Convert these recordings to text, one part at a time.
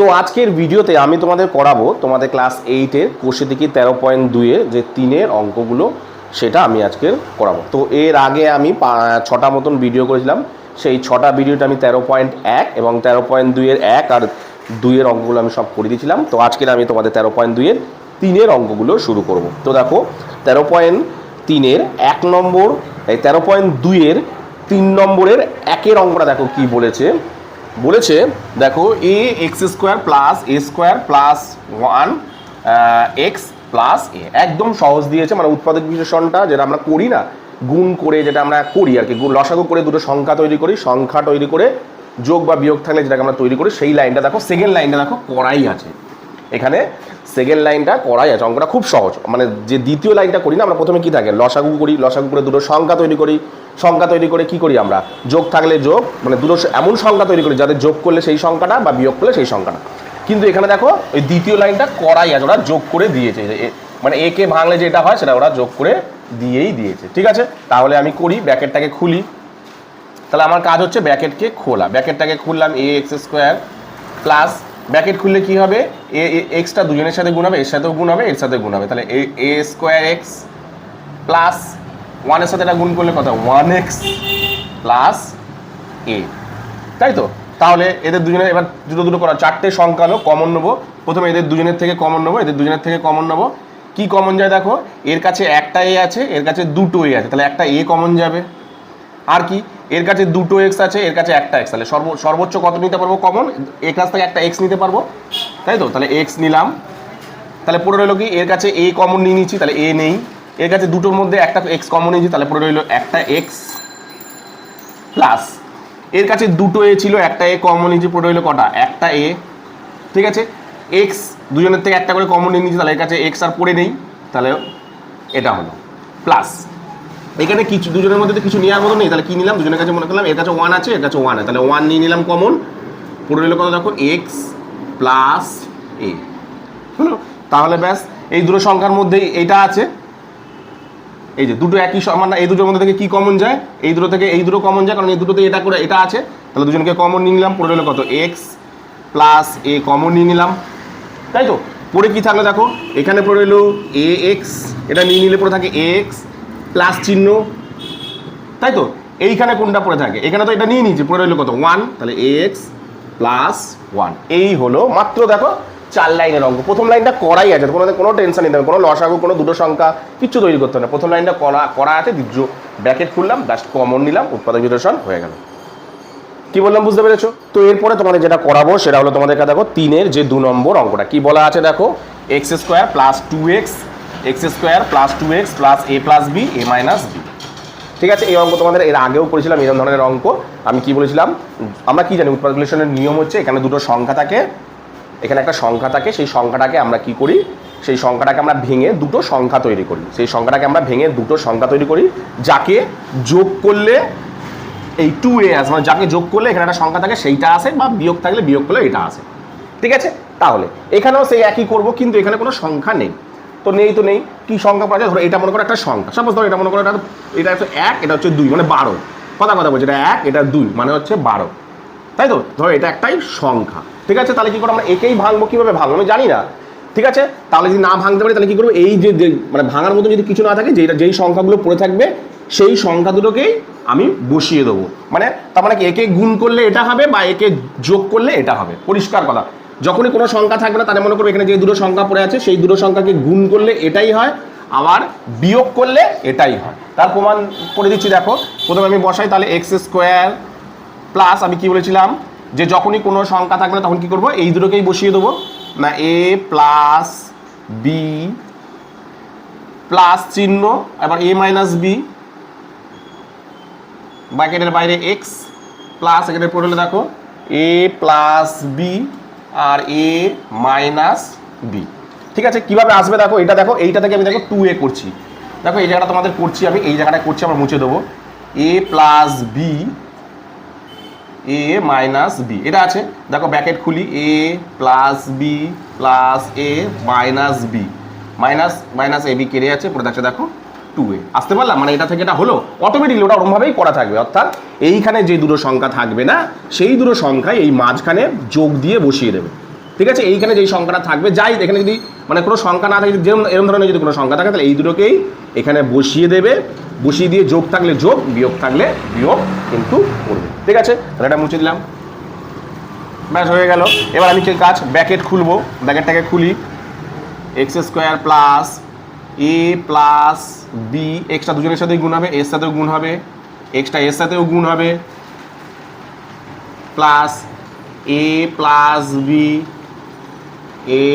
তো আজকের ভিডিওতে আমি তোমাদের করাবো তোমাদের ক্লাস এইটের কোষে থেকে তেরো পয়েন্ট দুইয়ের যে তিনের অঙ্কগুলো, সেটা আমি আজকের করাবো তো এর আগে আমি ছটা মতন ভিডিও করেছিলাম। সেই ছটা ভিডিওটা আমি তেরো পয়েন্ট এক এবং তেরো পয়েন্ট দুইয়ের এক আর দুইয়ের অঙ্কগুলো আমি সব করে দিয়েছিলাম। তো আজকের আমি তোমাদের তেরো পয়েন্ট দুইয়ের তিনের অঙ্কগুলো শুরু করব। তো দেখো, তেরো পয়েন্ট তিনের এক নম্বর, এই তেরো পয়েন্ট দুইয়ের তিন নম্বরের একের অঙ্কটা দেখো কি বলেছে। বলেছে, দেখো, a x square plus a square plus one x plus a. একদম সহজ দিয়েছে মানে উৎপাদক বিশেষণটা যেটা আমরা করি না, গুণ করে যেটা আমরা করি আর কি লসাগু করে দুটো সংখ্যা তৈরি করি, সংখ্যা তৈরি করে যোগ বা বিয়োগ থাকলে যেটাকে আমরা তৈরি করি, সেই লাইনটা দেখো সেকেন্ড লাইনটা দেখো করাই আছে। এখানে সেকেন্ড লাইনটা করাই আছে। অঙ্কটা খুব সহজ। মানে যে দ্বিতীয় লাইনটা করি না, আমরা প্রথমে কি থাকে? লসাগু করি, লসাগু করে দুটো সংখ্যা তৈরি করি। সংখ্যা তৈরি করে কি করি আমরা? যোগ থাকলে যোগ মানে দুটো এমন সংখ্যা তৈরি করি যাদের যোগ করলে সেই সংখ্যাটা বা বিয়োগ করলে সেই সংখ্যাটা। কিন্তু এখানে দেখো ওই দ্বিতীয় লাইনটা করাই আছে, ওরা যোগ করে দিয়েছে। মানে একে ভাঙলে যেটা হয়, সেটা ওরা যোগ করে দিয়েই দিয়েছে। ঠিক আছে? তাহলে আমি করি ব্যাকেটটাকে খুলি। তাহলে আমার কাজ হচ্ছে ব্যাকেটকে খোলা। ব্যাকেটটাকে খুললাম a x square plus bracket খুললে কি হবে? এ এক্সটা দুজনের সাথে গুণ হবে, এর সাথেও গুণ হবে, এর সাথে গুণ হবে। তাহলে a a square x plus ওয়ানের সাথে এটা গুণ করলে কত? ওয়ান এক্স প্লাস এ তাই তো? তাহলে এদের দুজনের, এবার দুটো দুটো করা চারটে সংখ্যা হলো কমন নেব। প্রথমে এদের দুজনের থেকে কমন নেব, এদের দুজনের থেকে কমন নেব। কি কমন যায় দেখো? এর কাছে একটা এ আছে, এর কাছে দুটো এ আছে, তাহলে একটা এ কমন যাবে। আর কি? এর কাছে দুটো এক্স আছে, এর কাছে একটা এক্স তাহলে সর্ব সর্বোচ্চ কত নিতে পারব কমন এর কাছ থেকে একটা এক্স নিতে পারব। তাই তো? তাহলে এক্স নিলাম। তাহলে পড়ে রইল কি? এর কাছে এ কমন নিয়ে নিচ্ছি, তাহলে এ নেই। এর কাছে দুটোর মধ্যে একটা এক্স কমন নিয়েছি, তাহলে পড়ে রইল একটা এক্স প্লাস এর কাছে দুটো এ ছিল, একটা এ কমন নিয়েছি, পড়ে রইল কটা? একটা এ ঠিক আছে? এক্স দুজনের থেকে একটা করে কমন নিয়ে নিয়েছি তাহলে এর কাছে এক্স আর পড়ে নেই। তাহলে এটা হলো। প্লাস এখানে কিছু, দুজনের মধ্যে তো কিছু নেওয়ার মতো নেই। তাহলে কি নিলাম? দুজনের কাছে মনে করলাম, এর কাছে ওয়ান আছে, এর কাছে ওয়ান আছে। তাহলে ওয়ান নিয়ে নিলাম কমন পড়ে রইল কত? দেখো এক্স প্লাস এ হলো? তাহলে ব্যাস, এই দুটো সংখ্যার মধ্যেই এইটা আছে। এই যে দুটো একই সমান এই দুটোর মধ্যে থেকে কি কমন যায়? এই দুটো থেকে এই দুটো কমন যায়, কারণ এই দুটোতে এটা করে, এটা আছে। তাহলে দুজনকে কমন নিয়ে নিলাম পড়ে রইল কত? এক্স প্লাস এ কমন নিয়ে নিলাম। তাই তো? পরে কি থাকল দেখো? এখানে পড়ে রইল এ এক্স এটা নিয়ে নিলে পড়ে থাকে এক্স প্লাস চিহ্ন। তাই তো? এইখানে কোনটা পড়ে থাকে? এখানে তো এটা নিয়ে নিয়েছি, পড়ে রইল কত? ওয়ান তাহলে এক্স প্লাস ওয়ান এই হলো, মাত্র দেখো, চার লাইনের অঙ্ক। প্রথম লাইনটা করাই আছে কোনো কোনো টেনশন নিতে হবে কোনো লসাগু, কোনো দুটো সংখ্যা, কিচ্ছু তৈরি করতে হবে না। প্রথম লাইনটা করা করা আছে, দ্বিতীয় ব্যাকেট খুললাম জাস্ট কমন নিলাম, উৎপাদক বিশেষণ হয়ে গেল। কি বললাম, বুঝতে পেরেছ? তো এরপরে তোমাদের যেটা করাবো, সেটা হলো তোমাদের কাছে দেখো, তিনের যে দু নম্বর অঙ্কটা। কি বলা আছে দেখো? X square plus two x x square plus two x plus a plus b, a minus b. ঠিক আছে, এই অঙ্ক তোমাদের এর আগেও করেছিলাম এরকম ধরনের অঙ্ক। আমি কি বলেছিলাম? আমরা কি জানি উৎপাদক বিশ্লেষণের নিয়ম হচ্ছে এখানে দুটো সংখ্যা থাকে। এখানে একটা সংখ্যা থাকে, সেই সংখ্যাটাকে আমরা কি করি? সেই সংখ্যাটাকে আমরা ভেঙে দুটো সংখ্যা তৈরি করি। সেই সংখ্যাটাকে আমরা ভেঙে দুটো সংখ্যা তৈরি করি, যাকে যোগ করলে এই টু এ আসে মানে যাকে যোগ করলে এখানে একটা সংখ্যা থাকে, সেইটা আসে, বা বিয়োগ থাকলে বিয়োগ করলে এটা আসে। ঠিক আছে? তাহলে, এখানেও সেই একই করব, কিন্তু এখানে কোনো সংখ্যা নেই। তো নেই তো নেই। কি সংখ্যা পাওয়া যায়? ধরো এটা মনে করো একটা সংখ্যা। সাপোজ ধরো এটা মনে করো এটা এটা হচ্ছে এক, এটা হচ্ছে দুই মানে বারো। কথা কথা বলছি, এটা এক, এটা দুই মানে হচ্ছে বারো। তাই তো? ধরো এটা একটাই সংখ্যা। ঠিক আছে? তাহলে কি করে আমরা একেই ভাঙবো? কীভাবে ভাঙবো? আমি জানি না। ঠিক আছে? তাহলে যদি না ভাঙতে পারি, তাহলে কী করব? এই যে, যে- মানে ভাঙার মতো যদি কিছু না থাকে, যেটা, যেই সংখ্যাগুলো পড়ে থাকবে, সেই সংখ্যা দুটোকেই আমি বসিয়ে দেবো। মানে তার মানে কি? একে গুণ করলে এটা হবে বা একে যোগ করলে এটা হবে। পরিষ্কার কথা। যখনই কোনো সংখ্যা থাকবে না তাহলে মনে করব এখানে যে দুটো সংখ্যা পড়ে আছে, সেই দুটো সংখ্যাকে গুণ করলে এটাই হয়, আবার বিয়োগ করলে এটাই হয়। তার প্রমাণ করে দিচ্ছি, দেখো। প্রথমে আমি বসাই, তাহলে এক্স স্কোয়ার প্লাস আমি কি বলেছিলাম? যে যখনই কোনো সংখ্যা থাকবে না, তখন কি করব? এই দুটোকেই বসিয়ে দেবো। না এ প্লাস বি প্লাস চিহ্ন, এবার এ মাইনাস বি ব্র্যাকেটের বাইরে এক্স প্লাস এখানে পড়লে দেখো এ প্লাস বি আর এ মাইনাস বি ঠিক আছে? কীভাবে আসবে দেখো? এটা দেখো এইটা থেকে আমি দেখো টু এ করছি। দেখো, এই জায়গাটা তোমাদের করছি আমি, এই জায়গাটা করছি, আমরা মুছে দেবো। A plus b a minus b এটা আছে? দেখো ব্যাকেট খুলি। A plus b plus a minus b minus minus a b কেড়ে আছে পরে দেখো। টু এ আসতে পারলাম? মানে এটা থেকে এটা হলো। অটোমেটিকলি ওটা ওরমভাবেই করা থাকবে। অর্থাৎ এইখানে যে দুটো সংখ্যা থাকবে না, সেই দুটো সংখ্যায় এই মাঝখানে যোগ দিয়ে বসিয়ে দেবে। ঠিক আছে? এইখানে যেই সংখ্যাটা থাকবে, যাই এখানে যদি মানে কোনো সংখ্যা না থাকে যেরকম এরকম ধরনের যদি কোনো সংখ্যা থাকে, তাহলে এই দুটোকেই এখানে বসিয়ে দেবে। বসিয়ে দিয়ে যোগ থাকলে যোগ, বিয়োগ থাকলে বিয়োগ কিন্তু করবে। ঠিক আছে? তাহলে এটা মুছে দিলাম। ব্যাস, হয়ে গেল। এবার আমি কি কাজ ব্যাকেট খুলবো। ব্যাকেটটাকে খুলি। X square plus a plus b extra দুজনের সাথে গুণ হবে এর সাথেও গুণ হবে এক্সটা এর সাথেও গুণ হবে plus a plus b a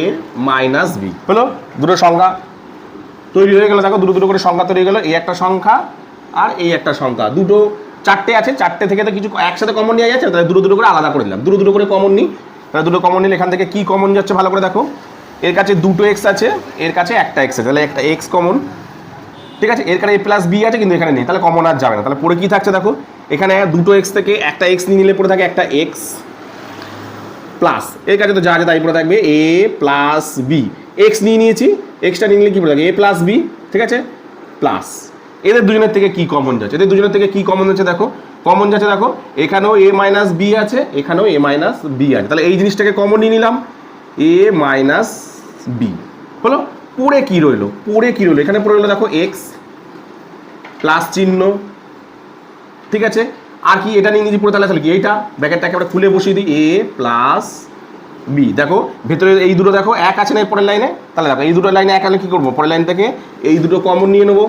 minus b হলো? দুটো সংখ্যা তৈরি হয়ে গেল, দেখো দুটো দুটো করে সংখ্যা তৈরি হয়ে গেলো, এই একটা সংখ্যা আর এই একটা সংখ্যা। দুটো, চারটে আছে, চারটে থেকে তো কিছু একসাথে কমন নিয়ে যাচ্ছে, তাহলে দুটো দুটো করে আলাদা করে দিলাম। দুটো দুটো করে কমন নিই, তাহলে দুটো কমন নিলে এখান থেকে কী কমন যাচ্ছে ভালো করে দেখো। এর কাছে দুটো এক্স আছে, এর কাছে একটা এক্স আছে, তাহলে একটা এক্স কমন ঠিক আছে? কাছে এ প্লাস বি আছে, কিন্তু এখানে নেই। তাহলে কমন আর যাবে না। তাহলে পরে কি থাকছে দেখো? এখানে দুটো এক্স থেকে একটা এক্স নিয়ে নিলে পরে থাকে একটা এক্স প্লাস এর কাছে তো যা আছে তাই পরে থাকবে এ প্লাস বি এক্স নিয়ে নিয়েছি এক্সটা নিয়ে নিলে কি পড়ে থাকে? এ প্লাস বি ঠিক আছে? প্লাস এদের দুজনের থেকে কি কমন যাচ্ছে? এদের দুজনের থেকে কি কমন যাচ্ছে দেখো? কমন যাচ্ছে দেখো, এখানেও এ মাইনাস বি আছে, এখানেও এ মাইনাস বি আছে। তাহলে এই জিনিসটাকে কমন নিয়ে নিলাম। এ মাইনাস বি হলো? পড়ে কি রইল? পড়ে কি রইল? এখানে পড়ে রইল দেখো এক্স প্লাস চিহ্ন। ঠিক আছে? আর কি এটা নিয়ে নিয়েছি পুরো তাহলে তাহলে কি? এইটা ব্যাকেটটাকে আমরা খুলে বসিয়ে দিই। এ প্লাস বি দেখো, ভেতরে এই দুটো দেখো এক আছে না পরের লাইনে? তাহলে দেখো, এই দুটো লাইনে এক হলে কী করব? পরের লাইন থেকে এই দুটো কমন নিয়ে নেব।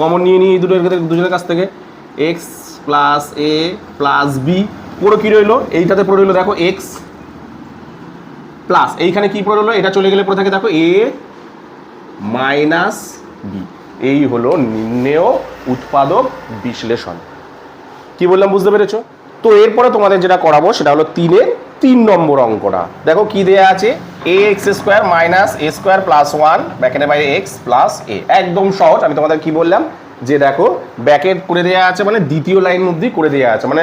কমন নিয়ে নিয়ে এই দুটো দুজনের কাছ থেকে। X plus a plus b পুরো কী রইল? এইটাতে পড়ে রইল দেখো এক্স প্লাস এইখানে কি পড়ে রইল? এটা চলে গেলে পড়ে থাকে দেখো এ মাইনাস বি এই হলো নিম্নেয় উৎপাদক বিশ্লেষণ। কি বললাম, বুঝতে পেরেছ? তো এরপরে তোমাদের যেটা করাবো, সেটা হলো তিনের তিন নম্বর অঙ্কটা। দেখো কি দেয়া আছে? A x square minus a square plus one ব্যাকেটে বাইরে এক্স প্লাস এ একদম সহজ, আমি তোমাদের কি বললাম? যে দেখো ব্যাকেট করে দেওয়া আছে মানে দ্বিতীয় লাইন অবধি করে দেওয়া আছে। মানে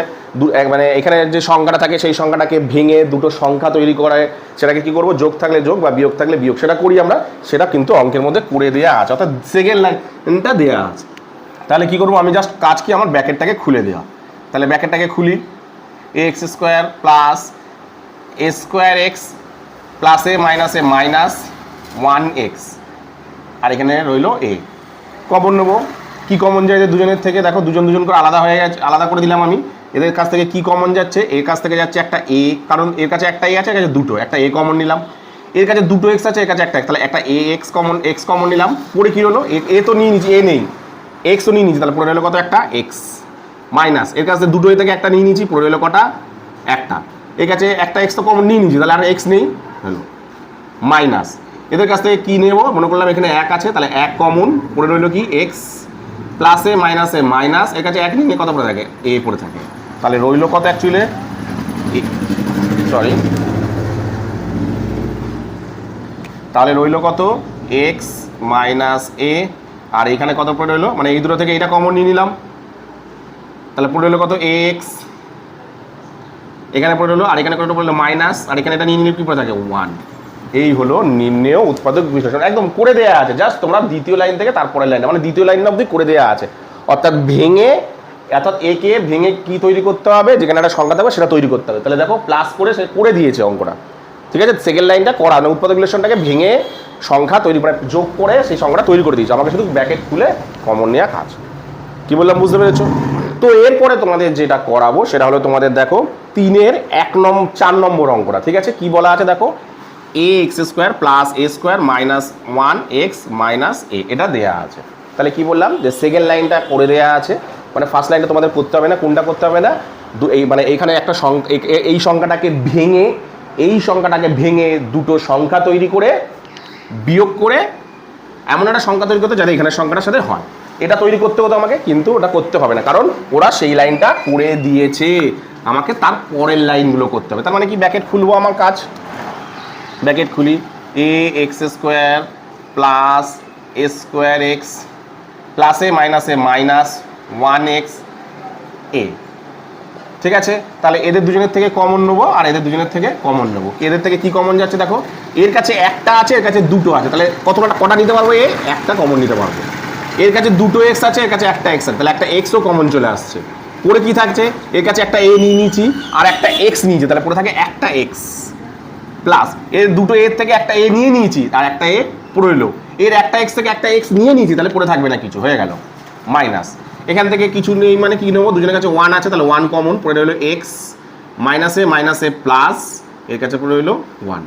মানে এখানে যে সংখ্যাটা থাকে সেই সংখ্যাটাকে ভেঙে দুটো সংখ্যা তৈরি করে সেটাকে কি করব? যোগ থাকলে যোগ বা বিয়োগ থাকলে বিয়োগ। সেটা করি আমরা, সেটা কিন্তু অঙ্কের মধ্যে করে দেওয়া আছে। অর্থাৎ সেকেন্ড লাইনটা দেওয়া আছে। তাহলে কি করব? আমি জাস্ট কাজ কি? আমার ব্যাকেটটাকে খুলে দেওয়া তাহলে ব্যাকেটটাকে খুলি। X square plus a square x plus a minus a minus one x আর এখানে রইল এ কমন নেব? কী কমন যায় দুজনের থেকে? দেখো, দুজন দুজন করে আলাদা হয়ে গেছে, আলাদা করে দিলাম আমি। এদের কাছ থেকে কি কমন যাচ্ছে? এর কাছ থেকে যাচ্ছে একটা এ কারণ এর কাছে একটা এ আছে, এর কাছে দুটো। একটা এ কমন নিলাম। এর কাছে দুটো এক্স আছে, এর কাছে একটা তাহলে একটা a x common x common নিলাম। পরে কী হলো? এ- তো নিয়ে নিচ্ছি এ নেই। এক্সও নিয়ে নিচ্ছি তাহলে পরে হলো কত একটা? এক্স মাইনাস এর কাছে দুটো এ থেকে একটা নিয়ে নিচ্ছি পরে হলো কটা? একটা। এর কাছে একটা এক্স তো কমন নিয়ে নিচ্ছি তাহলে আর এক্স নেই? হলো। মাইনাস এদের কাছ থেকে কী নেব? মনে করলাম এখানে এক আছে, তাহলে এক কমন পড়ে রইল কি? এক্স প্লাসে মাইনাসে মাইনাস এর কাছে এক নিয়ে কত পড়ে থাকে? এ পড়ে থাকে। তাহলে রইল কত অ্যাকচুয়ালি সরি তাহলে রইল কত? এক্স মাইনাস এ আর এখানে কত পড়ে রইল? মানে এই দুটো থেকে এটা কমন নিয়ে নিলাম। তাহলে পড়ে রইল কত? এক্স এখানে পড়ে হলো আর এখানে কত পড়ল মাইনাস আর এখানে এটা নিয়ে নিলে কি পড়ে থাকে? ওয়ান এই হলো নির্ণেয় উৎপাদক বিশ্লেষণ। একদম করে দেওয়া আছে জাস্ট তোমরা দ্বিতীয় লাইন থেকে তারপরে লাইন মানে দ্বিতীয় লাইন অবধি করে দেওয়া আছে। অর্থাৎ ভেঙে, অর্থাৎ একে ভেঙে কি তৈরি করতে হবে, যেখানে একটা সংখ্যা থাকবে সেটা তৈরি করতে হবে। তাহলে দেখো প্লাস করে সে করে দিয়েছে অঙ্কটা। ঠিক আছে? সেকেন্ড লাইনটা করা মানে উৎপাদক বিশ্লেষণটাকে ভেঙে সংখ্যা তৈরি করে যোগ করে সেই সংখ্যাটা তৈরি করে দিয়েছে। আমাকে শুধু ব্যাকেট খুলে কমন নেওয়া কাজ। কি বললাম, বুঝতে পেরেছ? তো এরপরে তোমাদের যেটা করাবো, সেটা হলো তোমাদের দেখো, তিনের এক নম্বর চার নম্বর অঙ্কটা। ঠিক আছে? কি বলা আছে দেখো? A x square plus a square minus one x minus a এটা দেওয়া আছে। তাহলে কি বললাম? যে সেকেন্ড লাইনটা করে দেওয়া আছে। মানে ফার্স্ট লাইনটা তোমাদের করতে হবে না, কোনটা করতে হবে না? দু এই মানে এইখানে একটা এই সংখ্যাটাকে ভেঙে, এই সংখ্যাটাকে ভেঙে দুটো সংখ্যা তৈরি করে, বিয়োগ করে এমন একটা সংখ্যা তৈরি করতে যাতে এখানে সংখ্যাটার সাথে হয়। এটা তৈরি করতে হতো আমাকে, কিন্তু ওটা করতে হবে না, কারণ ওরা সেই লাইনটা করে দিয়েছে। আমাকে তার পরের লাইনগুলো করতে হবে। তার মানে কি ব্যাকেট খুলবো আমার কাজ? ব্যাকেট খুলি। A, x square plus a square x প্লাসে মাইনাসে মাইনাস ওয়ান এক্স এ। ঠিক আছে? তাহলে এদের দুজনের থেকে কমন নেব আর এদের দুজনের থেকে কমন নেব। এদের থেকে কি কমন যাচ্ছে দেখো? এর কাছে একটা আছে, এর কাছে দুটো আছে। তাহলে কতটা কটা নিতে পারব এ? একটা কমন নিতে পারব। এর কাছে দুটো এক্স আছে, এর কাছে একটা এক্স আছে। তাহলে একটা এক্সও কমন চলে আসছে। পরে কি থাকছে? এর কাছে একটা এ নিয়ে নিয়েছি আর একটা এক্স নিয়েছি। তাহলে পরে থাকে একটা এক্স। প্লাস এর দুটো এর থেকে একটা এ নিয়ে নিয়েছি, আর একটা এ পড়ে এলো এর একটা এক্স থেকে একটা এক্স নিয়ে নিয়েছি, তাহলে পড়ে থাকবে না কিছু, হয়ে গেল। মাইনাস এখান থেকে কিছু নেই মানে কি নেব? দুজনের কাছে ওয়ান আছে, তাহলে ওয়ান কমন পড়ে রইল এক্স মাইনাসে মাইনাসে প্লাস এর কাছে পড়ে রইল ওয়ান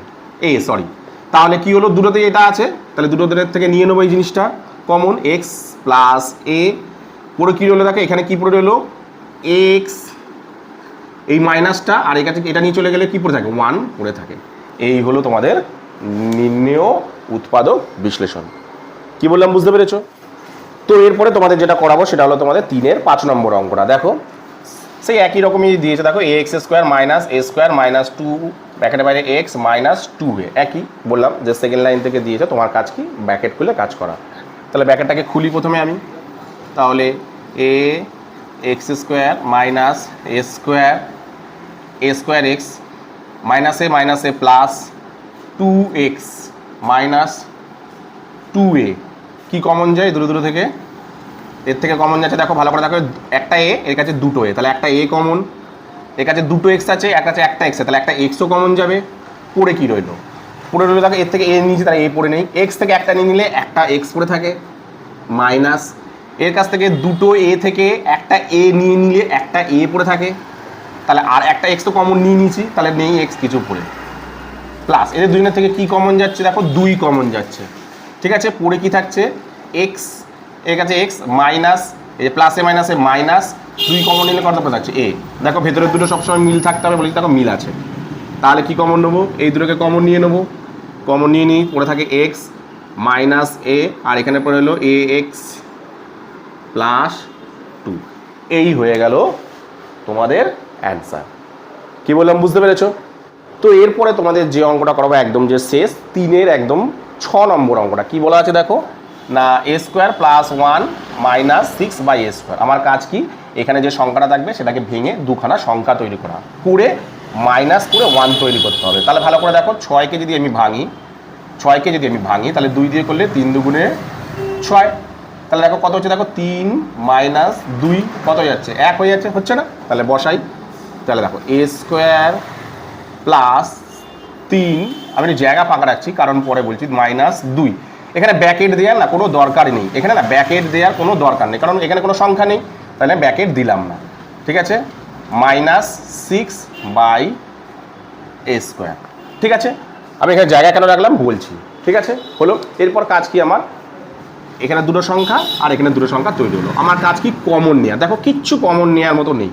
এ সরি তাহলে কি হলো? দুটোতেই এটা আছে, তাহলে দুটোদের থেকে নিয়ে নেব এই জিনিসটা। কমন এক্স প্লাস এ পুরো কী রইল দেখো? এখানে কি পড়ে রইল? এক্স এই মাইনাসটা আর এই কাছে এটা নিয়ে চলে গেলে কি পড়ে থাকে? ওয়ান পড়ে থাকে। এই হলো তোমাদের নির্ণেয় উৎপাদক বিশ্লেষণ। কি বললাম বুঝতে পেরেছ? তো এরপরে তোমাদের যেটা করাবো সেটা হলো তোমাদের তিনের পাঁচ নম্বর অঙ্কটা। দেখো, সেই একই রকমই দিয়েছে। দেখো a x square minus a square minus two ব্যাকেটের বাইরে এক্স মাইনাস টু এ। একই বললাম যে সেকেন্ড লাইন থেকে দিয়েছে, তোমার কাজ কি? ব্যাকেট খুলে কাজ করা। তাহলে ব্যাকেটটাকে খুলি প্রথমে আমি। তাহলে a x square minus a square a square x মাইনাসে মাইনাসে plus two x minus two a key common যায়? দূরে দূরে থেকে? এর থেকে কমন যাচ্ছে, দেখো, ভালো করে দেখো, একটা এ এর কাছে দুটো এ তাহলে একটা এ কমন এর কাছে দুটো এক্স আছে এর কাছে একটা এক্স তাহলে একটা এক্সও কমন যাবে। পড়ে কি রইল? পড়ে রইল, দেখো, এর থেকে এ নিয়েছি, তাহলে এ পড়ে নেই। এক্স থেকে একটা নিয়ে নিলে একটা এক্স পড়ে থাকে। মাইনাস, এর কাছ থেকে দুটো এ থেকে একটা এ নিয়ে নিলে একটা এ পড়ে থাকে। তাহলে আর একটা এক্স তো কমন নিয়ে নিয়েছি, তাহলে নেই এক্স কিছু পড়ে প্লাস এদের দুজনের থেকে কি কমন যাচ্ছে? দেখো, দুই কমন যাচ্ছে। ঠিক আছে? পড়ে কি থাকছে? এক্সের কাছে এক্স মাইনাস এই প্লাসে মাইনাসে মাইনাস দুই কমন নিলে কত থাকছে? এ দেখো, ভেতরের দুটো সবসময় মিল থাকতে হবে বলি দেখো, মিল আছে। তাহলে কি কমন নেব? এই দুটোকে কমন নিয়ে নেব। কমন নিয়ে নিই, পড়ে থাকে এক্স মাইনাস এ আর এখানে পড়ে হলো এ এক্স প্লাস টু এই হয়ে গেল তোমাদের অ্যান্সার কি বললাম, বুঝতে পেরেছ? তো এরপরে তোমাদের যে অঙ্কটা করাবো একদম যে শেষ, তিনের একদম ছ নম্বর অঙ্কটা। কি বলা আছে দেখো? না a square plus one minus six by a square আমার কাজ কি? এখানে যে সংখ্যাটা থাকবে, সেটাকে ভেঙে দুখানা সংখ্যা তৈরি করা। করে মাইনাস করে ওয়ান তৈরি করতে হবে। তাহলে ভালো করে দেখো, ছয়কে যদি আমি ভাঙি, ছয়কে যদি আমি ভাঙি, তাহলে দুই দিয়ে করলে তিন দুগুণে ছয়। তাহলে দেখো কত হচ্ছে দেখো? তিন মাইনাস দুই, কত হয়ে যাচ্ছে? এক হয়ে যাচ্ছে, হচ্ছে না? তাহলে বসাই। তাহলে দেখো এ স্কোয়ার প্লাস তিন, আমি জায়গা ফাঁকা রাখছি, কারণ পরে বলছি মাইনাস দুই। এখানে ব্যাকেট দেওয়ার না কোনো দরকারই নেই। এখানে না ব্যাকেট দেওয়ার কোনো দরকার নেই, কারণ এখানে কোনো সংখ্যা নেই। তাহলে ব্যাকেট দিলাম না। ঠিক আছে? Minus six by a square ঠিক আছে? আমি এখানে জায়গা কেন রাখলাম? বলছি। ঠিক আছে? হলো, এরপর কাজ কি আমার? এখানে দুটো সংখ্যা আর এখানে দুটো সংখ্যা তৈরি হলো। আমার কাজ কি কমন নেওয়া? দেখো, কিচ্ছু কমন নেওয়ার মতো নেই।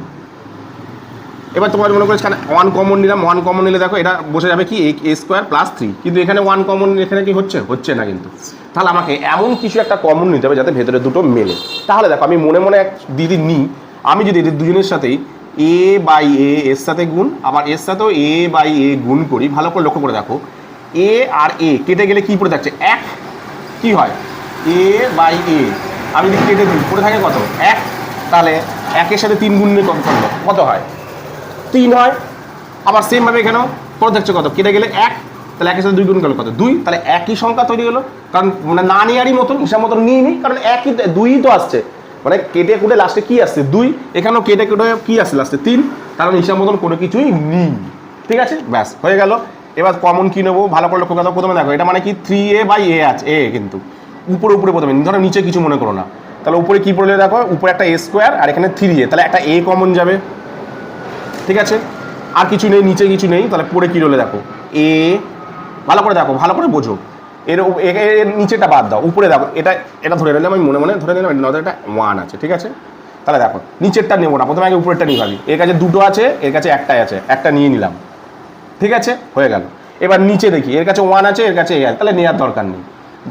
এবার তোমার মনে করছ এখানে ওয়ান কমন নিলাম ওয়ান কমন নিলে দেখো এটা বসে যাবে কি? এ স্কোয়ার প্লাস থ্রি কিন্তু এখানে ওয়ান কমন এখানে কি হচ্ছে? হচ্ছে না কিন্তু। তাহলে আমাকে এমন কিছু একটা কমন নিতে হবে যাতে ভেতরে দুটো মেলে। তাহলে দেখো, আমি মনে মনে এক দিদি নিই। আমি যদি এদের দুজনের সাথেই এ বাই এ এর সাথে গুণ, আবার এর সাথেও এ বাই এ গুণ করি, ভালো করে লক্ষ্য করে দেখো। এ আর এ কেটে গেলে কি পড়ে থাকছে? এক। কি হয়? এ বাই এ আমি যদি কেটে দিই, পড়ে থাকে কত? এক। তাহলে একের সাথে তিন গুণ নিয়ে কত কত হয়? তিন হয়। আবার সেমভাবে এখানেও থাকছে কত? কেটে গেলে এক, তাহলে একের সাথে দুই গুণ গেল কত? দুই, তাহলে একই সংখ্যা তৈরি হলো। কারণ মানে না নেওয়ারই মতন, হিসাব মতন নিয়ে নিই কারণ একই দুই তো আসছে। মানে কেটে কুটে লাস্টে কি আসছে? দুই। এখানেও কেটে কুটে কি আসছে? লাস্টে তিন। কারণ হিসাব মতন কোনো কিছুই নেই। ঠিক আছে? ব্যাস, হয়ে গেল। এবার কমন কি নেব? ভালো করে লক্ষ্য কথা প্রথমে দেখো, এটা মানে কি? থ্রি এ বাই এ আছে এ কিন্তু। উপরে উপরে প্রথমে। ধরো নিচে কিছু মনে করো না। তাহলে উপরে কি পড়লে দেখো? উপরে একটা এ স্কোয়ার আর এখানে থ্রি এ তাহলে একটা এ কমন যাবে। ঠিক আছে? আর কিছু নেই, নিচে কিছু নেই, তাহলে পরে কী রলে দেখো? এ, ভালো করে দেখো, ভালো করে বোঝো। এর এর নিচেটা বাদ দাও, উপরে দেখো, এটা এটা ধরে নিলাম আমি, মনে মনে ধরে নিলাম এটা একটা ওয়ান আছে, ঠিক আছে? তাহলে দেখো, নিচেরটা নেব না, প্রথমে আগে উপরেরটা নিয়ে ভাবি। এর কাছে দুটো আছে, এর কাছে একটাই আছে, একটা নিয়ে নিলাম। ঠিক আছে? হয়ে গেল। এবার নিচে দেখি, এর কাছে ওয়ান আছে, এর কাছে এ আছে, তাহলে নেওয়ার দরকার নেই।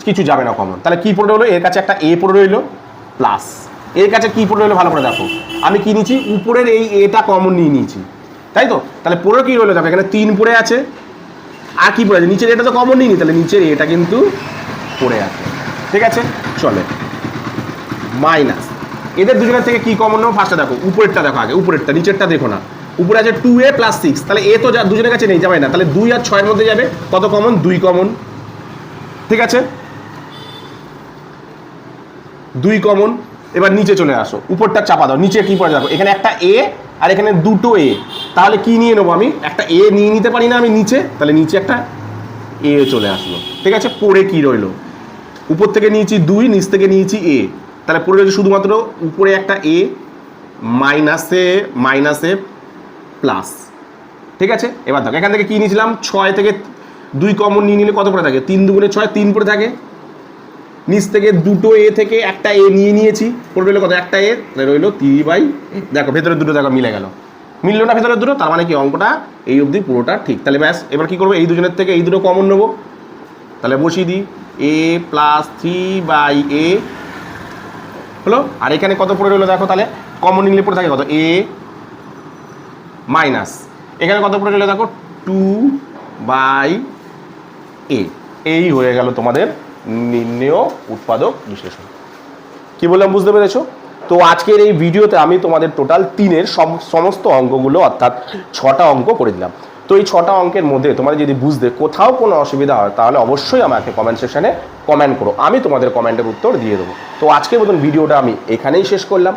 কিছু যাবে না কমন তাহলে কী পড়ে রইল? এর কাছে একটা এ পড়ে রইল প্লাস এর কাছে কি পড়ে রইল ভালো করে দেখো। আমি কি নিয়েছি? উপরের এই এটা কমন নিয়ে নিয়েছি। তাই তো? তাহলে পুরো কি রইল? দেখো, এখানে তিন পড়ে আছে। আর কি পড়ে আছে? নিচের এটা তো কমন নিয়ে নিইনি, তাহলে নিচের এটা কিন্তু পড়ে আছে। ঠিক আছে? চলে। মাইনাস এদের দুজনের থেকে কি কমন নেব? ফার্স্টে দেখো, উপরেরটা দেখো আগে, উপরেরটা, নিচেরটা দেখো না। উপরে আছে টু এ প্লাস সিক্স তাহলে এ তো যা, দুজনের কাছে নেই যাবে না। তাহলে দুই আর ছয়ের মধ্যে যাবে। কত কমন দুই কমন ঠিক আছে? দুই কমন এবার নিচে চলে আসো। উপরটা চাপা দাও, নিচে কি পড়ে দেখো। এখানে একটা এ আর এখানে দুটো এ তাহলে কি নিয়ে নেব আমি? একটা এ নিয়ে নিতে পারি না আমি নিচে, তাহলে নিচে একটা এ চলে আসলো। ঠিক আছে? পরে কি রইল? উপর থেকে নিয়েছি দুই, নিচ থেকে নিয়েছি এ তাহলে পরে রয়েছে শুধুমাত্র উপরে একটা এ মাইনাসে মাইনাসে প্লাস ঠিক আছে? এবার দেখো, এখান থেকে কি নিয়েছিলাম? ছয় থেকে দুই কমন নিয়ে নিলে কত পড়ে থাকে? তিন দুগুণে ছয়, তিন পড়ে থাকে। নিচ থেকে দুটো এ থেকে একটা এ নিয়ে নিয়েছি। পড়ে রইল কত? একটা এ রইল তি বাই, দেখো ভেতরে দুটো দেখো মিলে গেল। মিললো না ভেতরে দুটো, তার মানে কি অঙ্কটা এই অবধি পুরোটা ঠিক। তাহলে ব্যাস, এবার কি করব? এই দুজনের থেকে এই দুটো কমন নেব। তাহলে বসিয়ে দিই। A plus three by a হলো? আর এখানে কত পড়ে রইল দেখো তাহলে? কমন নিলে পড়ে থাকে কত? এ মাইনাস এখানে কত পড়ে রইল দেখো? টু বাই এ এই হয়ে গেল তোমাদের নির্ণেয় উৎপাদক বিশ্লেষণ। কি বললাম বুঝতে পেরেছ? তো আজকের এই ভিডিওতে আমি তোমাদের টোটাল তিনের সমস্ত অঙ্কগুলো অর্থাৎ ছটা অঙ্ক করে দিলাম। তো এই ছটা অঙ্কের মধ্যে তোমাদের যদি বুঝতে কোথাও কোনো অসুবিধা হয়, তাহলে অবশ্যই আমাকে কমেন্ট সেকশানে কমেন্ট করো। আমি তোমাদের কমেন্টের উত্তর দিয়ে দেবো। তো আজকের মতন ভিডিওটা আমি এখানেই শেষ করলাম।